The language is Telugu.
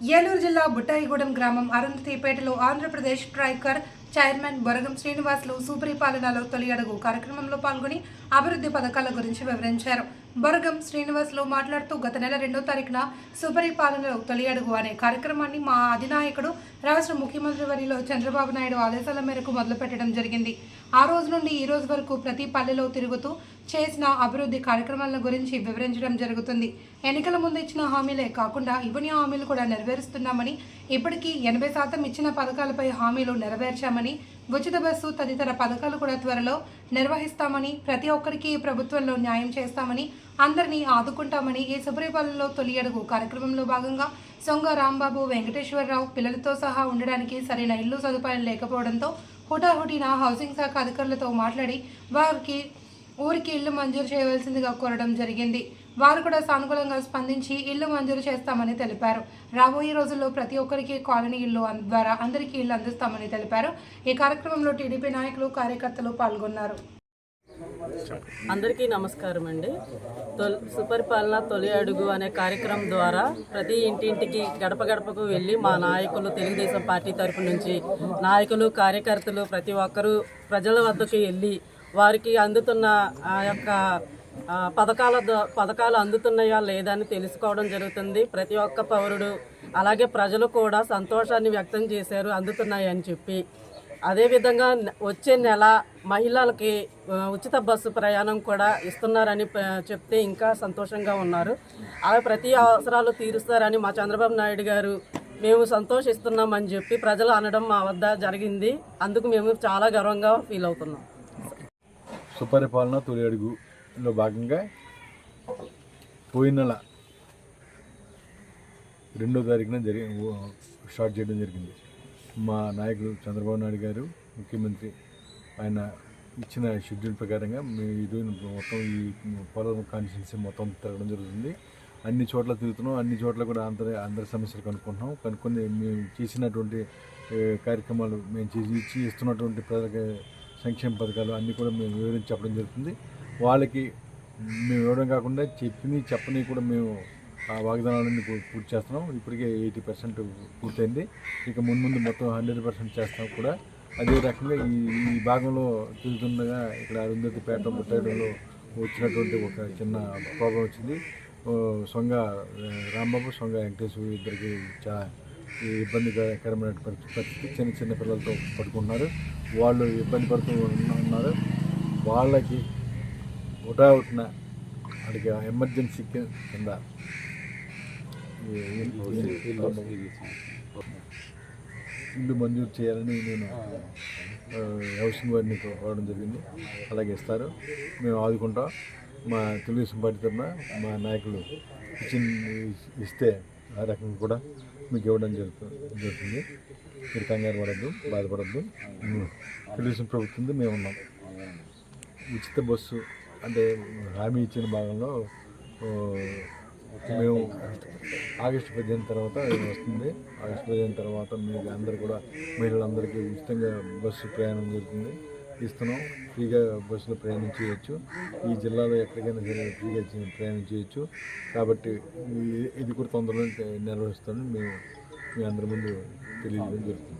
ఏలూరు జిల్లా బుట్టాయిగూడెం గ్రామం అరుంధతిపేటలో ఆంధ్రప్రదేశ్ ట్రైకర్ చైర్మన్ బొరగం శ్రీనివాసులు సూపరిపాలనలో తొలి అడుగు కార్యక్రమంలో పాల్గొని అభివృద్ధి పథకాల గురించి వివరించారు. బొరగం శ్రీనివాసులు మాట్లాడుతూ గత నెల రెండో తారీఖున సుపరిపాలనలో తొలి అడుగు అనే కార్యక్రమాన్ని మా అధినాయకుడు రాష్ట్ర ముఖ్యమంత్రి వరిలో చంద్రబాబు నాయుడు ఆదేశాల మేరకు మొదలుపెట్టడం జరిగింది. ఆ రోజు నుండి ఈ రోజు వరకు ప్రతి పల్లెలో తిరుగుతూ చేసిన అభివృద్ధి కార్యక్రమాల గురించి వివరించడం జరుగుతుంది. ఎన్నికల ముందు ఇచ్చిన హామీలే కాకుండా ఇవ్వని హామీలు కూడా నెరవేరుస్తున్నామని ఇప్పటికీ ఎనభై శాతం ఇచ్చిన పథకాలపై హామీలు నెరవేర్చామని ఉచిత బస్సు తదితర పథకాలు కూడా త్వరలో నిర్వహిస్తామని ప్రతి ఒక్కరికి ఈ ప్రభుత్వంలో న్యాయం చేస్తామని అందరినీ ఆదుకుంటామని ఈ శబరిపాలెంలో తొలి అడుగు కార్యక్రమంలో భాగంగా సొంగ రాంబాబు వెంకటేశ్వరరావు పిల్లలతో సహా ఉండడానికి సరైన ఇల్లు సదుపాయం లేకపోవడంతో హుటాహుటిన హౌసింగ్ శాఖ అధికారులతో మాట్లాడి వారికి ఊరికి ఇల్లు మంజూరు చేయవలసిందిగా కోరడం జరిగింది. వారు కూడా సానుకూలంగా స్పందించి ఇల్లు మంజూరు చేస్తామని తెలిపారు. రాబోయే రోజుల్లో ప్రతి ఒక్కరికి కాలనీ ఇల్లు ద్వారా అందరికీ ఇల్లు అందిస్తామని తెలిపారు. ఈ కార్యక్రమంలో టీడీపీ నాయకులు కార్యకర్తలు పాల్గొన్నారు. అందరికీ నమస్కారం అండి. తొలి సుపరిపాలన తొలి అడుగు అనే కార్యక్రమం ద్వారా ప్రతి ఇంటింటికి గడప గడపకు వెళ్ళి మా నాయకులు తెలుగుదేశం పార్టీ తరపు నుంచి నాయకులు కార్యకర్తలు ప్రతి ఒక్కరూ ప్రజల వద్దకు వెళ్ళి వారికి అందుతున్న ఆ యొక్క పథకాల పథకాలు అందుతున్నాయా లేదా అని తెలుసుకోవడం జరుగుతుంది. ప్రతి ఒక్క పౌరుడు అలాగే ప్రజలు కూడా సంతోషాన్ని వ్యక్తం చేశారు అందుతున్నాయని చెప్పి. అదేవిధంగా వచ్చే నెల మహిళలకి ఉచిత బస్సు ప్రయాణం కూడా ఇస్తున్నారని చెప్తే ఇంకా సంతోషంగా ఉన్నారు. అలా ప్రతి అవసరాలు తీరుస్తారని మా చంద్రబాబు నాయుడు గారు మేము సంతోషిస్తున్నామని చెప్పి ప్రజలు అనడం మా వద్ద జరిగింది. అందుకు మేము చాలా గర్వంగా ఫీల్ అవుతున్నాం. సుపరిపాలన తొలి అడుగులో భాగంగా పోయిన నెల రెండో తారీఖున జరిగి స్టార్ట్ చేయడం జరిగింది. మా నాయకుడు చంద్రబాబు నాయుడు గారు ముఖ్యమంత్రి ఆయన ఇచ్చిన షెడ్యూల్ ప్రకారంగా మేము ఈరోజు మొత్తం ఈ పొలం కాన్స్టిట్యున్సీ మొత్తం తిరగడం జరుగుతుంది. అన్ని చోట్ల తిరుగుతున్నాం. అన్ని చోట్ల కూడా అందరి అందరి సమస్యలు కనుక్కుంటున్నాం. కనుక్కొని మేము చేసినటువంటి కార్యక్రమాలు మేము చేసి ఇచ్చి ఇస్తున్నటువంటి ప్రజలకు సంక్షేమ పథకాలు అన్నీ కూడా మేము వివరించి చెప్పడం జరుగుతుంది. వాళ్ళకి మేము ఇవ్వడం కాకుండా చెప్పిని చెప్పని కూడా మేము ఆ వాగ్దానాలన్నీ పూ- పూర్తి చేస్తున్నాం. ఇప్పటికే ఎయిటీ పర్సెంట్ పూర్తయింది. ఇక ముందు ముందు మొత్తం హండ్రెడ్ పర్సెంట్ చేస్తాం కూడా. అదే రకంగా ఈ ఈ భాగంలో తిరుగుతుండగా ఇక్కడ అరుంధతిపేట ముట్టడంలో వచ్చినటువంటి ఒక చిన్న ప్రాబ్లం వచ్చింది. సొంగ రాంబాబు సొంగ వెంకటేశ్వరు ఇద్దరికి చాలా ఇబ్బందికరమైన పరిస్థితి. చిన్న చిన్న పిల్లలతో పడుకుంటున్నారు. వాళ్ళు ఇబ్బంది పడుతూ ఉన్న- ఉన్నారు. వాళ్ళకి ఉటావుటిన అడిగి ఎమర్జెన్సీ కింద ఇల్లు మంజూరు చేయాలని నేను హౌసింగ్ వారిని కోరడం జరిగింది. అలాగే ఇస్తారు. మేము ఆదుకుంటాం. మా తెలుగుదేశం పార్టీ తరఫున మా నాయకులు ఇచ్చిన ఇస్తే ఆ రకంగా కూడా మీకు ఇవ్వడం జరుగుతుంది జరుగుతుంది. మీరు కంగారు పడద్దు బాధపడద్దు. తెలుగుదేశం ప్రభుత్వం మేము ఉన్నాం. ఉచిత బస్సు అంటే హామీ ఇచ్చిన భాగంలో మేము ఆగస్టు పదిహేను తర్వాత ఇది వస్తుంది. ఆగస్టు పదిహేను తర్వాత మీకు అందరు కూడా మహిళలందరికీ ఉచితంగా బస్సు ప్రయాణం జరుగుతుంది. ఇస్తున్నాం. ఫ్రీగా బస్సులో ప్రయాణం చేయొచ్చు. ఈ జిల్లాలో ఎక్కడికైనా సరే ఫ్రీగా ప్రయాణం చేయొచ్చు. కాబట్టి ఇది కూడా తొందరలో నిర్వహిస్తామని మేము మీ అందరి ముందు తెలియజేయడం జరుగుతుంది.